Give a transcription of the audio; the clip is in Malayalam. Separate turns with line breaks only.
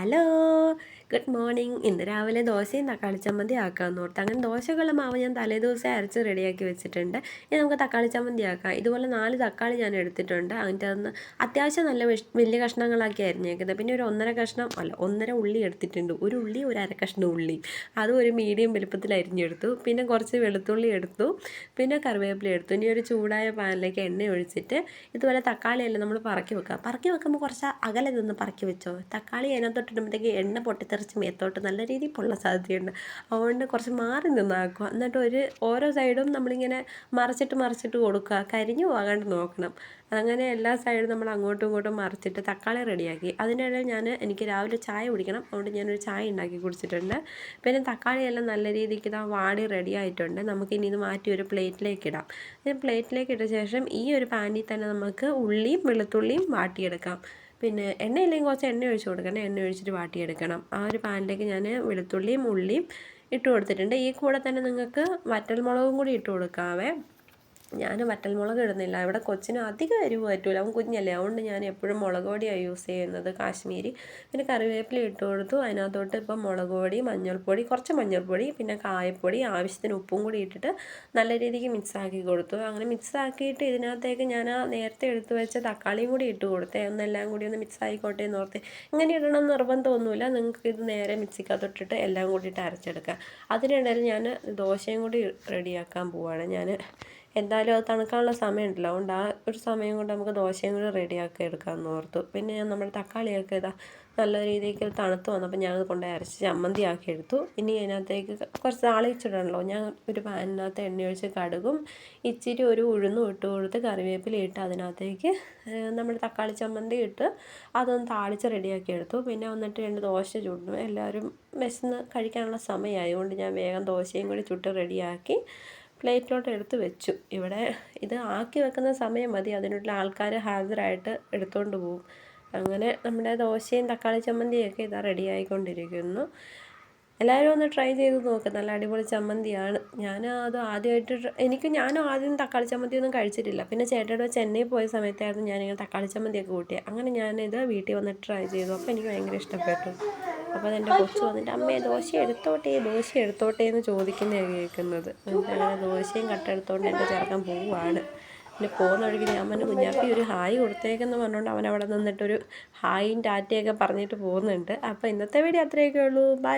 Hello. Good morning. ഇന്ന് രാവിലെ ദോശയും തക്കാളി ചമ്മന്തി ആക്കാമെന്ന് ഓർത്ത്. അങ്ങനെ ദോശകളുടെ മാവ് ഞാൻ തലേദിവസം അരച്ച് റെഡിയാക്കി വെച്ചിട്ടുണ്ട്. ഇനി നമുക്ക് തക്കാളി ചമ്മന്തി ആക്കാം. ഇതുപോലെ നാല് തക്കാളി ഞാൻ എടുത്തിട്ടുണ്ട്. അതിന്റെ അതൊന്ന് അത്യാവശ്യം നല്ല വലിയ കഷ്ണങ്ങളാക്കി അരിഞ്ഞേക്കുന്നത്. പിന്നെ ഒരു ഒന്നര കഷ്ണം അല്ല ഒന്നര ഉള്ളി എടുത്തിട്ടുണ്ട്. ഒരു ഉള്ളി ഒരു അര കഷ്ണം ഉള്ളി. അതും ഒരു മീഡിയം വലുപ്പത്തിൽ അരിഞ്ഞെടുത്തു. പിന്നെ കുറച്ച് വെളുത്തുള്ളി എടുത്തു. പിന്നെ കറിവേപ്പില എടുത്തു. ഇനി ഒരു ചൂടായ പാനിലേക്ക് എണ്ണ ഒഴിച്ചിട്ട് ഇതുപോലെ തക്കാളിയെല്ലാം നമ്മൾ പറക്കി വെക്കുക. പറക്കി വെക്കുമ്പോൾ കുറച്ച് അകലെ നിന്ന് പറക്കി വെച്ചോ. തക്കാളി അതിനകത്തോട്ടിടുമ്പോഴത്തേക്ക് എണ്ണ പൊട്ടിത്തെറിച്ച് മേത്തോട്ട് നല്ല രീതിയിൽ പൊള്ള സാധ്യതയുണ്ട്. അതുകൊണ്ട് കുറച്ച് മാറി നിന്നാക്കുക. എന്നിട്ട് ഒരു ഓരോ സൈഡും നമ്മളിങ്ങനെ മറിച്ചിട്ട് മറിച്ചിട്ട് കൊടുക്കുക. കരിഞ്ഞു പോകാണ്ട് നോക്കണം. അങ്ങനെ എല്ലാ സൈഡും നമ്മൾ അങ്ങോട്ടും ഇങ്ങോട്ടും മറിച്ചിട്ട് തക്കാളി റെഡിയാക്കി. അതിനിടയിൽ ഞാൻ എനിക്ക് രാവിലെ ചായ കുടിക്കണം. അതുകൊണ്ട് ഞാനൊരു ചായ ഉണ്ടാക്കി കുടിച്ചിട്ടുണ്ട്. പിന്നെ തക്കാളിയെല്ലാം നല്ല രീതിക്ക് ഇതാ വാടി റെഡി ആയിട്ടുണ്ട്. നമുക്ക് ഇനി ഇത് മാറ്റി ഒരു പ്ലേറ്റിലേക്ക് ഇടാം. പ്ലേറ്റിലേക്ക് ഇട്ട ശേഷം ഈ ഒരു പാനിൽ തന്നെ നമുക്ക് ഉള്ളിയും വെളുത്തുള്ളിയും വാട്ടിയെടുക്കാം. പിന്നെ എണ്ണയില്ലെങ്കിൽ കുറച്ച് എണ്ണ ഒഴിച്ച് കൊടുക്കണം. എണ്ണ ഒഴിച്ചിട്ട് വാട്ടിയെടുക്കണം. ആ ഒരു പാനിലേക്ക് ഞാൻ വെളുത്തുള്ളിയും ഉള്ളിയും ഇട്ട് കൊടുത്തിട്ടുണ്ട്. ഈ കൂടെ തന്നെ നിങ്ങൾക്ക് വറ്റൽമുളകും കൂടി ഇട്ട് കൊടുക്കാവേ. ഞാൻ വറ്റൽമുളക് ഇടുന്നില്ല. ഇവിടെ കൊച്ചിന് അധികം എരിവ് പറ്റൂല. അവൻ കുഞ്ഞല്ലേ. അതുകൊണ്ട് ഞാൻ എപ്പോഴും മുളക് പൊടിയാണ് യൂസ് ചെയ്യുന്നത്. കാശ്മീരി. പിന്നെ കറിവേപ്പില ഇട്ട് കൊടുത്തു. അതിനകത്തോട്ട് ഇപ്പം മുളക് പൊടി മഞ്ഞൾപ്പൊടി കുറച്ച് മഞ്ഞൾപ്പൊടി പിന്നെ കായപ്പൊടി ആവശ്യത്തിന് ഉപ്പും കൂടി ഇട്ടിട്ട് നല്ല രീതിക്ക് മിക്സാക്കി കൊടുത്തു. അങ്ങനെ മിക്സാക്കിയിട്ട് ഇതിനകത്തേക്ക് ഞാൻ ആ നേരത്തെ എടുത്തു വെച്ച തക്കാളിയും കൂടി ഇട്ട് കൊടുത്തേ. ഒന്നെല്ലാം കൂടി ഒന്ന് മിക്സ് ആയിക്കോട്ടെ എന്ന് ഓർത്ത്. ഇങ്ങനെ ഇടണം നിർബന്ധമൊന്നുമില്ല. നിങ്ങൾക്ക് ഇത് നേരെ മിക്സിക്കകത്തോട്ടിട്ട് എല്ലാം കൂടിയിട്ട് അരച്ചെടുക്കാം. അതിനിടയിൽ ഞാൻ ദോശയും കൂടി റെഡിയാക്കാൻ പോവാണ്. ഞാൻ എന്തായാലും അത് തണുക്കാനുള്ള സമയമുണ്ടല്ലോ. അതുകൊണ്ട് ആ ഒരു സമയം കൊണ്ട് നമുക്ക് ദോശയും കൂടി റെഡിയാക്കി എടുക്കാമെന്ന് ഓർത്തു. പിന്നെ ഞാൻ നമ്മുടെ തക്കാളിയൊക്കെ ഇതാ നല്ല രീതിക്ക് തണുത്ത് വന്നപ്പോൾ ഞാനത് അത് കൊണ്ട് അരച്ച് ചമ്മന്തി ആക്കി എടുത്തു. ഇനി അതിനകത്തേക്ക് കുറച്ച് താളിച്ചിടണമല്ലോ ഞാൻ ഒരു പാനിനകത്ത് എണ്ണ ഒഴിച്ച് കടുകും ഇച്ചിരി ഒരു ഉഴുന്നും ഇട്ട് കൊടുത്ത് കറിവേപ്പില ഇട്ട് അതിനകത്തേക്ക് നമ്മുടെ തക്കാളി ചമ്മന്തി ഇട്ട് അതൊന്ന് താളിച്ച് റെഡിയാക്കി എടുത്തു. പിന്നെ വന്നിട്ട് രണ്ട് ദോശ ചുട്ടു എല്ലാവരും വിശന്ന് കഴിക്കാനുള്ള സമയമായതുകൊണ്ട് ഞാൻ വേഗം ദോശയും കൂടി ചുട്ട് റെഡിയാക്കി പ്ലേറ്റിലോട്ട് എടുത്ത് വെച്ചു. ഇവിടെ ഇത് ആക്കി വെക്കുന്ന സമയം മതി. അതിനുള്ള ആൾക്കാർ ഹാജരായിട്ട് എടുത്തുകൊണ്ട് പോകും അങ്ങനെ നമ്മുടെ ദോശയും തക്കാളി ചമ്മന്തിയൊക്കെ ഇതാ റെഡി ആയിക്കൊണ്ടിരിക്കുന്നു. എല്ലാവരും ഒന്ന് ട്രൈ ചെയ്ത് നോക്ക്. നല്ല അടിപൊളി ചമ്മന്തിയാണ്. ഞാൻ അത് ആദ്യമായിട്ട് എനിക്ക് ഞാനും ആദ്യം തക്കാളി ചമ്മന്തി ഒന്നും കഴിച്ചിട്ടില്ല. പിന്നെ ചേട്ടയുടെ ചെന്നൈ പോയ സമയത്തായിരുന്നു ഞാനിങ്ങനെ തക്കാളി ചമ്മന്തിയൊക്കെ കൂട്ടിയത് അങ്ങനെ ഞാനിത് വീട്ടിൽ വന്ന് ട്രൈ ചെയ്തു. അപ്പോൾ എനിക്ക് ഭയങ്കര ഇഷ്ടപ്പെട്ടു. അപ്പോൾ അതെന്റെ കൊച്ചു വന്നിട്ട് അമ്മേ ദോശ എടുത്തോട്ടെ ദോശ എടുത്തോട്ടെ എന്ന് ചോദിക്കുന്നതാണ് കേൾക്കുന്നത്. അങ്ങനെ ദോശയും കട്ട എടുത്തോണ്ട് എന്റെ ചെറുക്കൻ പോവുകയാണ് പിന്നെ പോകുന്ന വഴിക്ക് ഞാൻ പറഞ്ഞു കുഞ്ഞാപ്പി ഒരു ഹായ് കൊടുത്തേക്കെന്ന് പറഞ്ഞുകൊണ്ട് അവൻ അവിടെ നിന്നിട്ടൊരു ഹായും ടാറ്റയൊക്കെ പറഞ്ഞിട്ട് പോകുന്നുണ്ട്. അപ്പോൾ ഇന്നത്തെ വീഡിയോ അത്രയൊക്കെ ഉള്ളൂ. ബൈ